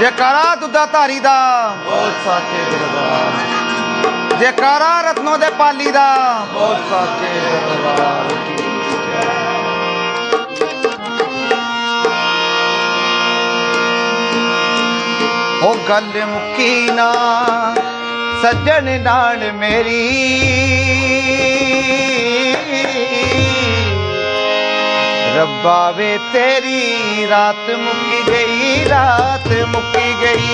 ਜੈਕਾਰਾ ਦੁੱਧਾ ਧਾਰੀ ਦਾ। ਬਹੁਤ ਸਾਚੇ ਦਰਬਾਰ ਜੈਕਾਰਾ ਰਤਨੋ ਦੇ ਪਾਲੀ ਦਾ। ਬਹੁਤ ਸਾਚੇ ਦਰਬਾਰ ਕੀ ਉਹ ਗੱਲ ਮੁੱਕੀ ਨਾ ਸੱਜਣ ਨਾਲ ਮੇਰੀ। ਰੱਬਾ ਵੇ ਤੇਰੀ ਰਾਤ ਮੁੱਕੀ ਗਈ ਰਾਤ मुक्की गई।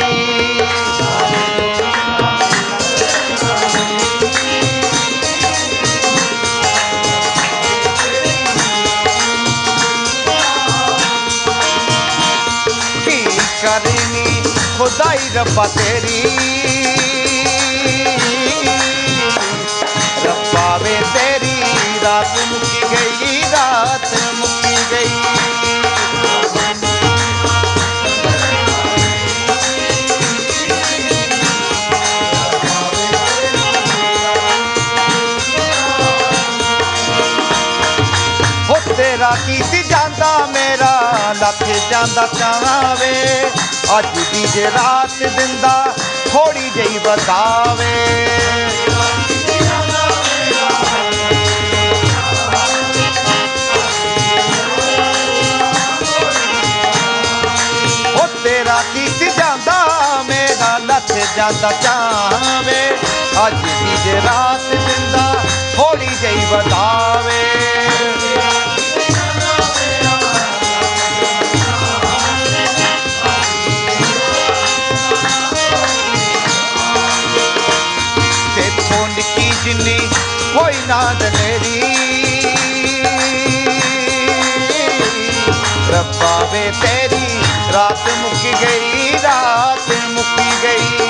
करनी खुदाई रब्बा तेरी। ਜਾਂਦਾ ਮੇਰਾ ਲੱਥ ਜਾਂਦਾ ਚਾਵੇ ਅੱਜ ਦੀ ਜੇ ਰਾਤ ਦਿੰਦਾ ਥੋੜੀ ਜਿਹੀ ਬਤਾਵੇ ਉਹ ਤੇਰਾ ਕੀਤੀ ਜਾਂਦਾ ਮੇਰਾ ਲੱਥ ਜਾਂਦਾ ਚਾਵੇ ਅੱਜ ਦੀ ਜੇ ਰਾਤ ਦਿੰਦਾ ਥੋੜੀ ਜਿਹੀ ਬਤਾਵੇ तेरी। रब्बा वे तेरी रात मुक गई, रात मुक गई।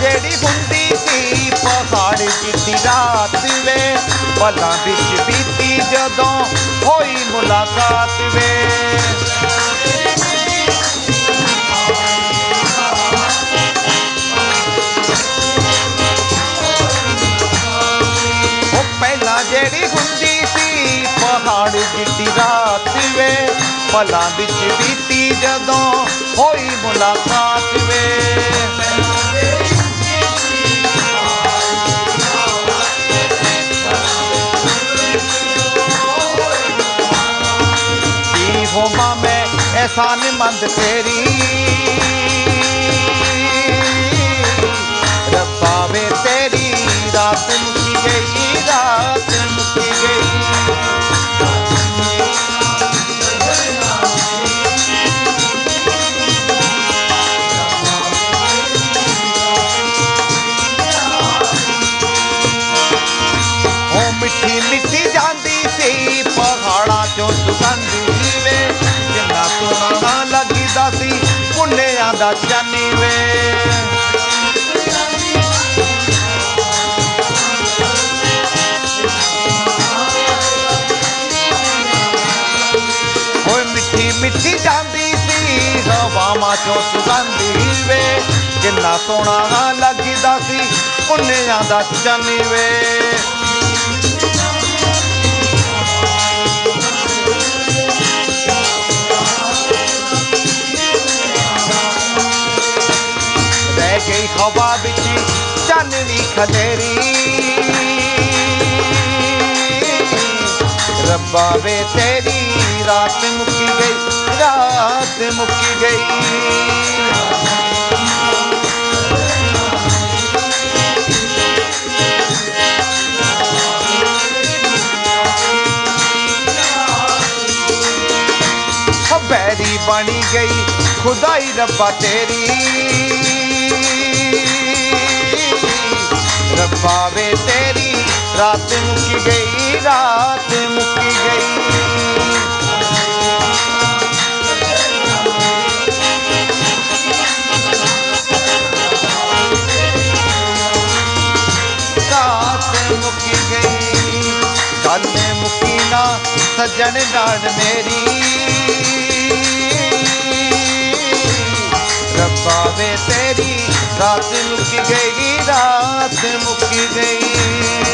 जड़ी हुंदी थी, पहाड़ की रात में ਪਲਾਂ ਵਿੱਚ ਬੀਤੀ ਜਦੋਂ ਹੋਈ ਮੁਲਾਕਾਤ ਵੇ ਉਹ ਪਹਿਲਾਂ ਜਿਹੜੀ ਹੁੰਦੀ ਸੀ ਪਹਾੜ ਜਿੱਤੀ ਰਾਤ ਵੇ ਪਲਾਂ ਵਿੱਚ ਬੀਤੀ ਜਦੋਂ ਹੋਈ ਮੁਲਾਕਾਤ ਵੇ ਹੋਵਾਂ ਮੈਂ ਐਸਾਨ ਮੰਦ ਤੇਰੀ। ਰੱਬਾ ਵੇ ਤੇਰੀ ਰਾਤ ਮੁੱਕੀ ਗਈ ਪੁੰਨਿਆਂ ਦਾ ਚਾਨੀ ਵੇ ਓਏ ਮਿੱਠੀ ਮਿੱਠੀ ਜਾਂਦੀ ਸੀ ਹਵਾਵਾਂ ਚੋਂ ਸੁਗੰਧੀ ਵੇ ਕਿੰਨਾ ਸੋਹਣਾ ਲੱਗਦਾ ਸੀ ਪੁੰਨਿਆਂ ਦਾ ਚਾਨੀ ਵੇ मानवी खदेरी रब्बा वे तेरी रात मुकी गई, रात मुकी गई। बैरी बनी गई, खुदाई रब्बा तेरी। रब्बा वे तेरी, रात मुकी गई, रात मुकी गई। सजन डाण मेरी। रब्बा वे तेरी रात मुक गई रात मुक गई।